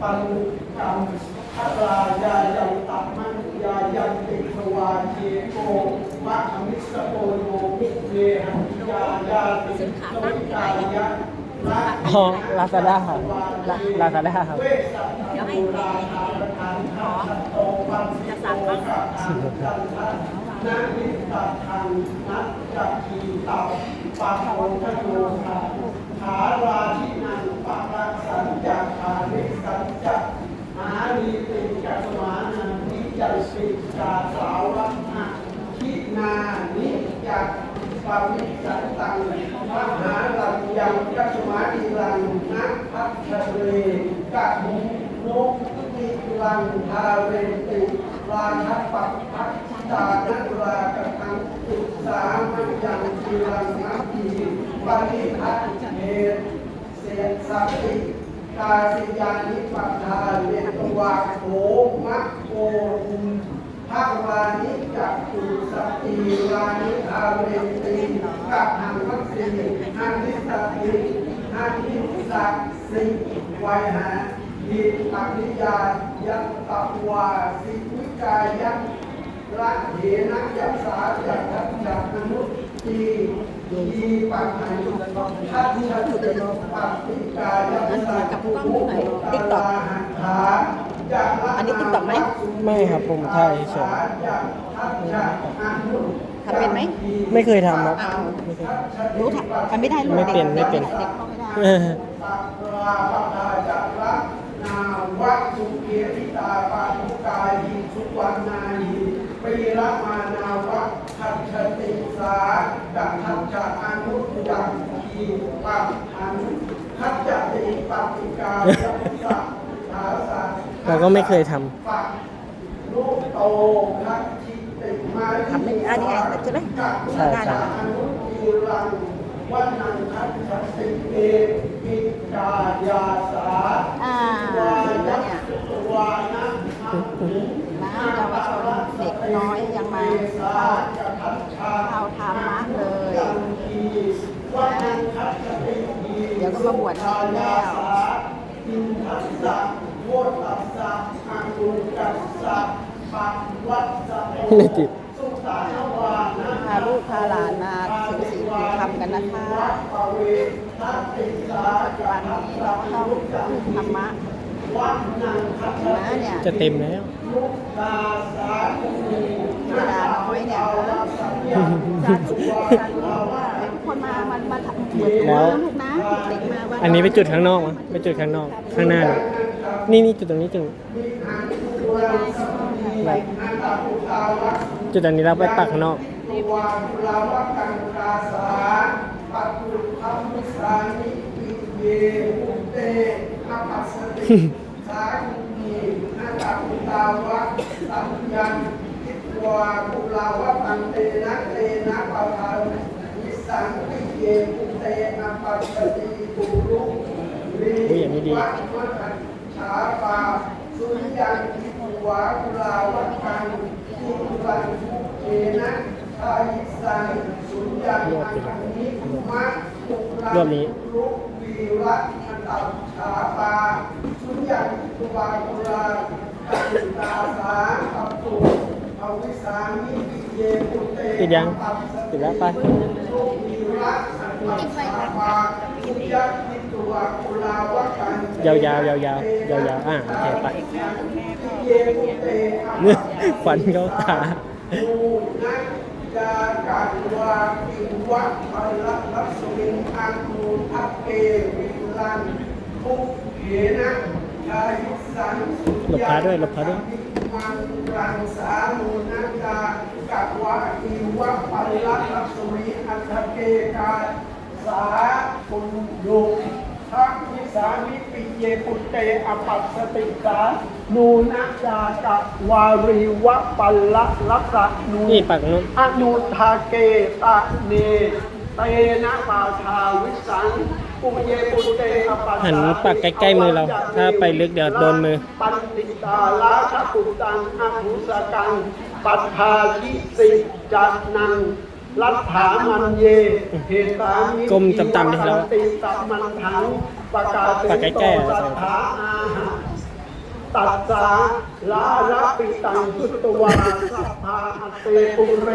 ปันกรรมพระรายายังตัมมัญญายังติสวาเยโกมะขมิสโกโยมิเวหันยายาติโลกายะละอ๋อลาซาด้าครับลาซาด้าครับเวสัตตาราธาประธานขอโตปันสิโตกะทังนทันนานิตัทังนัตจักขีเตาปะโอนทโยธาขาราชินังปะรักสัญจักขานิสัญจัก มหาลีติกัสมานันทิจันสิกาสาวะนะทินานิจัก ปาวิสันตังมหาลังยังกัสมาดีลังนะพัทธเรกะมุโนติลังทาเรติราคัปปัพัตตานัรากตังตุสามัญยังทีลังนักทีปริพัตเหตุเสียสัพติกาสิยานิปัฏฐานเวตวาโขมะโกอุ ภาวานิจักขุสติวานิอาเวติกัหังวัคซีหันทิสติหันทิสักสิไวหาหิตักนิยายัตตวาสิวิกายัตรัเหนะยัสสาจักขัจักอนุตีทีปัจจัยทัตชะตุปัตติกายัสสากับกล้องดู หน่อย TikTok อันนี้ TikTok ไหมไม่ครับผมถ่ายเฉยทำเป็นไหมไม่เคยทำครับอ้าวรู้ทำทำไม่ได้รู้ไม่เป็นไม่เป็นเด็กเข้าไม่ได้เออตัปราปทาจักระนาวัตสุเกียริตาปาทุกายหิสุวรรณาหิปีละมานาวัตทัชชติสาดังทัชชะอนุยังทีปัปอันทัชจติปฏิกายัสสะทาสะ เราก็ไม่เคยทปักลูกโตทักจิติมาทำไม่อันนี้ไงใช่ไหมใช่ใช่อนุทีรังวันนังทัชชติเอปิกายาสาอ่าวานแล้วนะเนี่ยวานะหังหุนะเยาวชนเด็กน้อยยังมาเข้าเข้าธรรมะเลยวันนังทัชติเดี๋ยวก็มาบวชแล้วอินทัสสะโว ตัสสะอังกุกัสสะปักวัสสะำไม่ติดสุตาทวานะพาลูกพาหลานมาสื่อสีคือทำกันนะคะปเวทัสติสาจัวันนี้เราก็ต้องพึ่งธรรมะวัดนังคัจเห็นไหมเนี่ยจะเต็มแล้วลุกตาสาธุเวลาน้อยเนี่ยนะสาธุสาธุว่าทุกคนมามันมาทำเหมือนแล้วลูกนะเด็กมาวัอันนี้ไปจุดข้างนอกมั้ยไปจุดข้างนอกข้างหน้า นี่นี่นี่จุดตรงนี้จุดไหนจุดอันนี้เราไปปักข้างนอกวาจุลาวกังกาสาปัจจุธรรมสานิปิเยอุเตอภัสสติสามีนาตาอุตาวะสัมยันทิตวาภุลาวะตังเตนะ เตนะปาสังปิเยอุเตอภัสสติปุรุลีอุ้ยอันนี้ดีวัฏวัฏชาปาสุญญาทิตวาภุลาวะตังทิวังทุเกนะทายิสังสุญญาอันนิมะตุลารอบนี้ลุวีระอันตับชาปาสุญญาทิวาภุลาตัตาสาปัปตุภวิสามิปิเยปุเตติดยังติดแล้วไปลุวีระอันตับชาปาสุญญา ยาวยาวยาวยาวยาวยาวอ่าโอเคไปเยปุเตอะเนี่ยควันเขาตามูนักจากัวาปิวัตพลัลักษมิงอังมูทัพเกวิลันทุกเหนะชายุสันสุหลบพาด้วยหลบพาด้วยมันรังสามูนักจากักวาปิวัตพลักลักษมิงอันทเกกาสาปุญโย ทักวิสามิปิเยปุตเตอปัสสติกานูนักจากะวารีวะปัลละลักษะนูนี่ปักนู้นอนุทาเกตะเนเตนะปาทาวิสังปุเยปุเตอปัสสะหันปักใกล้ๆมือเรา ถ้าไปลึกเดี๋ยวโดนมือ ปันติตาลาชปุตังอภุสกัง ปัฏฐาคิสิจันนัง รัตถามันเยเหตามิก้มต่ำๆดิเราติตะมันถังปะกาปักใกล้ๆอะสัทธาอาหะตัสสะลาลาปิตังสุตวาสัพพาอเตปุเร